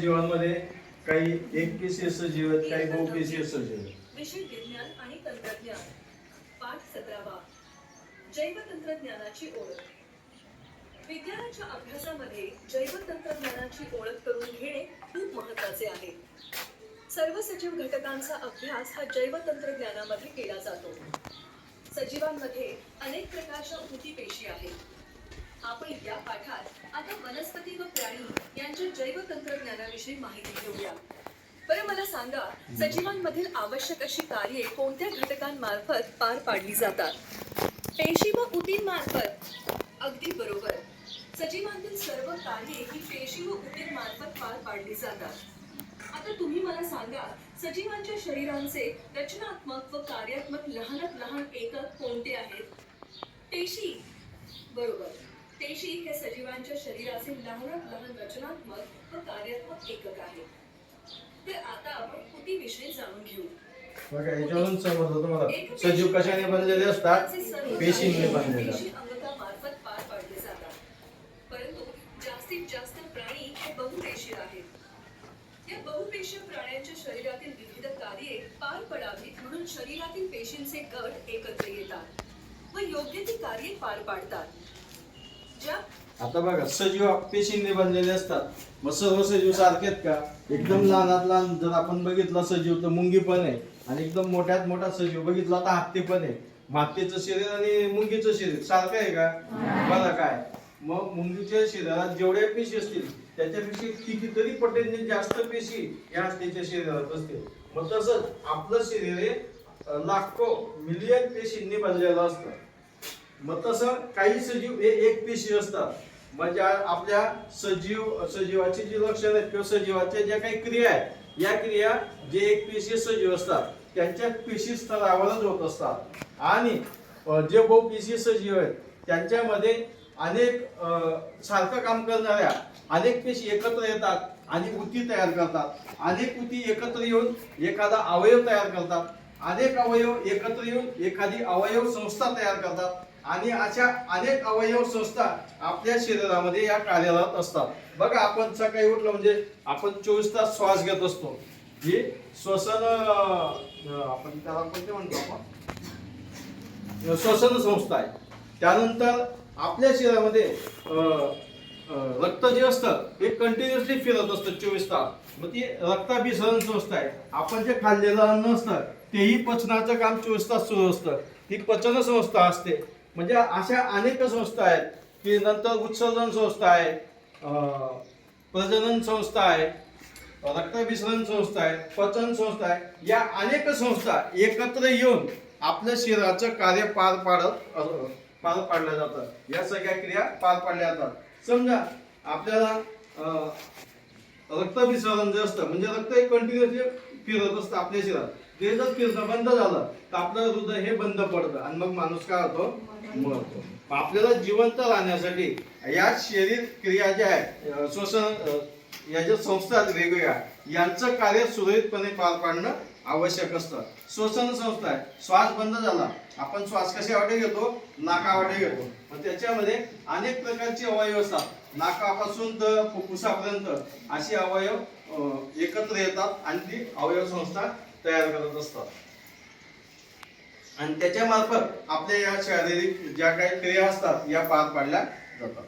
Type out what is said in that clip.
जीवांमध्ये काही एक पेशीय सजीव आहेत काही बहुपेशीय सजीव आहेत विषय विज्ञान आणि तंत्रज्ञान. पाठ सतरावा. जैव तंत्रज्ञानाची ओळख. विज्ञानाच्या अभ्यासामध्ये जैव तंत्रज्ञानाची ओळख करून घेणे खूप महत्त्वाचे आहे. सर्व सजीव घटकांचा अभ्यास हा जैव तंत्रज्ञानामध्ये केला जातो. सजीवांमध्ये अनेक प्रकारच्या ऊतीपेशी आहेत. आपण या पाठात आता वनस्पती व प्राणी त्यांच्या जैव तंत्रज्ञानाविषयी माहिती घेऊया. बरं मला सांगा सजीवांमधील आवश्यक अशी कार्ये कोणत्या घटकांमार्फत पार पाडली जातात? पेशी व ऊतींमार्फत अगदी बरोबर. सजीवांतील सर्व कार्ये ही पेशी व मार्फत पार पाडली जातात. आता तुम्ही मला सांगा सजीवांच्या शरीरांचे रचनात्मक व कार्यात्मक लहानात लहान एकक कोणते आहेत? पेशी बरोबर. पेशी हे सजीवांच्या शरीराचे लहानात लहान रचनात्मक व कार्यात्मक एकक आहे. तर आता आपण ऊतीविषयी जाणून घेऊ. बघा याच्यावरून समजलं तुम्हाला. सजीव कशाने बनलेले असतात? पेशींनी बनलेले पेशी असतात. अंगकामार्फत पार पाडले जातात. परंतु जास्तीत जास्त प्राणी हे बहुपेशीय आहेत. या बहुपेशीय प्राण्यांच्या शरीरातील विविध कार्ये पार पडावीत म्हणून शरीरातील पेशींचे गट एकत्र येतात व योग्य ती कार्ये पार पाडतात. आता बघा सजीव पेशींनी बनलेले असतात. मग सर्व सजीव सारखे आहेत का? एकदम लहानात लहान जर आपण बघितला सजीव तर मुंगी पण आहे. आणि एकदम मोठ्यात मोठा सजीव बघितला तर हत्ती पण आहे. मातेचं शरीर आणि मुंगीचं शरीर सारखं आहे का? बघा काय? मग मुंगीच्या शरीरात जेवढ्या पेशी असतील त्याच्यापेक्षा कितीतरी पटेल जास्त पेशी या हत्तीच्या शरीरात असतील. मग तसंच आपलं शरीर हे लाखो मिलियन पेशींनी बनलेलं असतं. मग तसं काही सजीव हे एक पेशी असतात. म्हणजे आपल्या सजीव सजीवाची जी लक्षणं आहेत किंवा सजीवाच्या ज्या काही क्रिया आहेत या क्रिया जे एक पेशी सजीव असतात त्यांच्या पेशी स्तरावरच होत असतात. आणि जे बहुपेशी सजीव आहेत त्यांच्यामध्ये अनेक सारखं काम करणाऱ्या अनेक पेशी एकत्र येतात आणि उती तयार करतात. अनेक उती एकत्र येऊन एखादा अवयव तयार करतात. अनेक अवयव एकत्र येऊन एखादी अवयव संस्था तयार करतात. आणि अशा अनेक अवयव संस्था आपल्या शरीरामध्ये या कार्यरत असतात. बघा आपण सकाळी उठलं म्हणजे आपण चोवीस तास श्वास घेत असतो. ही श्वसन आपण त्याला कोणते म्हणतो आपण? श्वसन संस्था आहे. त्यानंतर आपल्या शरीरामध्ये रक्त जे असतं हे कंटिन्युअसली फिरत असतं चोवीस तास. मग ती रक्ताभिसरण संस्था आहे. आपण जे खाल्लेलं अन्न असतं तेही पचनाचं काम चोवीस तास सुरू असतं. ती पचन संस्था असते. म्हणजे अशा अनेक संस्था आहेत की नंतर उत्सर्जन संस्था आहे प्रजनन संस्था आहे रक्तभिसरण संस्था आहे पचन संस्था आहे या अनेक संस्था एकत्र येऊन आपल्या शरीराचं कार्य पार पाडत पार पाडल्या जातात. या सगळ्या क्रिया पार पाडल्या जातात. समजा आपल्याला रक्तभिसरण जे असतं म्हणजे रक्त हे कंटिन्युअसली फिरत असतं आपल्या शरीरात. ते जर फिरणं बंद झालं तर आपलं हृदय हे बंद पडतं आणि मग माणूस काय होतो? मरतो. आपल्याला जिवंत राहण्यासाठी या शरीर क्रिया ज्या आहेत श्वसन या ज्या संस्था आहेत वेगवेगळ्या यांचं कार्य सुरळीतपणे पार पाडणं आवश्यक असतं. श्वसन संस्था आहे. श्वास बंद झाला आपण श्वास कशावाटे घेतो? नाकावाटे घेतो. मग त्याच्यामध्ये अनेक प्रकारचे अवयव असतात. नाकापासून तर फुफ्फुसापर्यंत असे अवयव एकत्र येतात आणि ती अवयव संस्था तयार करत असतात. आणि त्याच्या मार्फत आपल्या या शारीरिक ज्या काही क्रिया असतात या पार पाडल्या जातात.